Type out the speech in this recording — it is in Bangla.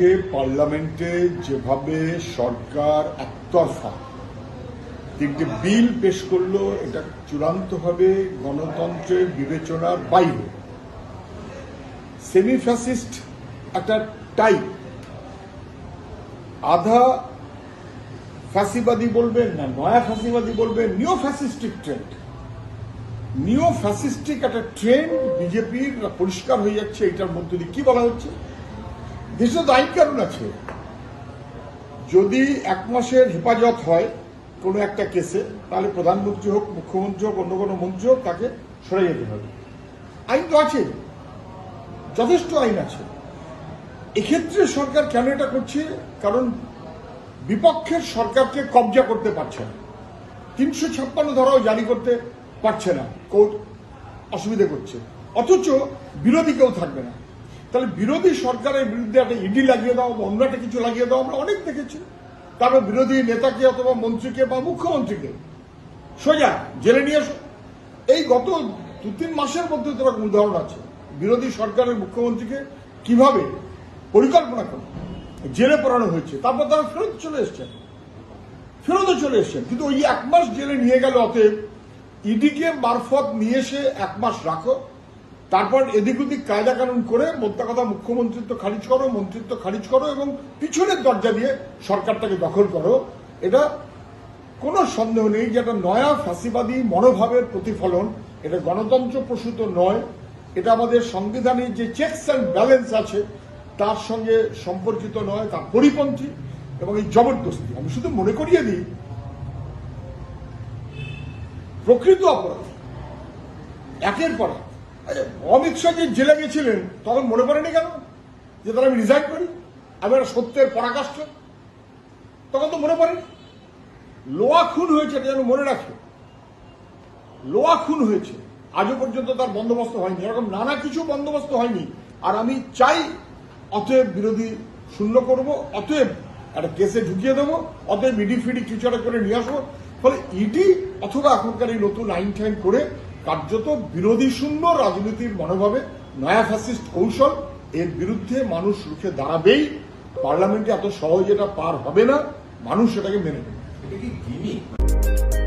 পার্লামেন্টে যেভাবে সরকার একতরফা তিনটে বিল পেশ করল, এটা চূড়ান্তভাবে গণতন্ত্রের বিবেচনার বাইরে। সেমি ফ্যাসিস্ট একটা টাইপ। আধা ফ্যাসিবাদী বলবেন না, নয়া ফ্যাসিবাদী বলবেন, neo fascistic trend. Neo fascistic একটা ট্রেন্ড, বিজেপির, পরিষ্কার হয়ে যাচ্ছে, এটার মধ্যে দিয়ে কি বলা হচ্ছে? দেশে তো আইন কানুন আছে। যদি এক মাসের হেফাজত হয় কোনো একটা কেসে, তাহলে প্রধানমন্ত্রী হোক, মুখ্যমন্ত্রী হোক, অন্য কোনো মন্ত্রী হোক, তাকে সরে যেতে হবে। আইন তো আছে। যথেষ্ট আইন আছে। এক্ষেত্রে সরকার কেন এটা করছে? কারণ বিপক্ষের সরকারকে কবজা করতে পারছে না। তিনশো ছাপ্পান্ন ধারাও জারি করতে পারছে না। কোর্ট অসুবিধা করছে। অথচ বিরোধী কেউ থাকবে না। তাহলে বিরোধী সরকারের বিরুদ্ধে একটা ইডি লাগিয়ে দাও বা অন্য একটা কিছু লাগিয়ে দাও, আমরা অনেক দেখেছি। তারপর বিরোধী নেতাকে অথবা মন্ত্রীকে বা মুখ্যমন্ত্রীকে সোজা জেলে নিয়ে এই গত দু তিন মাসের মধ্যে তোর উদাহরণ আছে। বিরোধী সরকারের মুখ্যমন্ত্রীকে কীভাবে পরিকল্পনা করে? জেলে পড়ানো হয়েছে, তারপর তারা ফেরত চলে এসছেন ফেরতও চলে এসছেন কিন্তু ওই এক মাস জেলে নিয়ে গেল, অতএব ইডিকে মারফত নিয়ে এসে এক মাস রাখো। তারপর এদিক ওদিক কায়দা কানুন করে মোদ্দা কথা মুখ্যমন্ত্রিত্ব খারিজ করো, মন্ত্রিত্ব খারিজ করো এবং পিছনের দরজা দিয়ে সরকারটাকে দখল করো। এটা কোনো সন্দেহ নেই যে একটা নয়া ফাঁসিবাদী মনোভাবের প্রতিফলন। এটা গণতন্ত্র প্রসূত নয়। এটা আমাদের সংবিধানের যে চেকস অ্যান্ড ব্যালেন্স আছে, তার সঙ্গে সম্পর্কিত নয়, তার পরিপন্থী এবং এই জবরদস্তি। আমি শুধু মনে করিয়ে দিই, প্রকৃত অপরাধ, একের পর এক। অমিত শাহ যে জেলে গেছিলেন, তখন মনে করেনি কেন? যে তারা আমি রিজাইন করি, আমি একটা সত্যের পরাকাষ্ঠ। তখন তো মনে পড়েনি। লোয়া খুন হয়েছে, এটা যেন মনে রাখে। লোয়া খুন হয়েছে। আজও পর্যন্ত তার বন্দোবস্ত হয়নি। এরকম নানা কিছু বন্দোবস্ত হয়নি। আর আমি চাই, অতএব বিরোধী শূন্য করব, অতএব একটা কেসে ঢুকিয়ে দেবো, অতএব ইডি ফিডি কিছু করে নিয়ে আসব। ফলে ইডি অথবা এখনকার এই নতুন আইন টাইন করে কার্যত বিরোধী শূন্য রাজনীতির মনোভাবে নয়া ফ্যাসিস্ট কৌশল, এর বিরুদ্ধে মানুষ রুখে দাঁড়াবেই। পার্লামেন্টে এত সহজে এটা পার হবে না। মানুষ সেটাকে মেনে নেবে।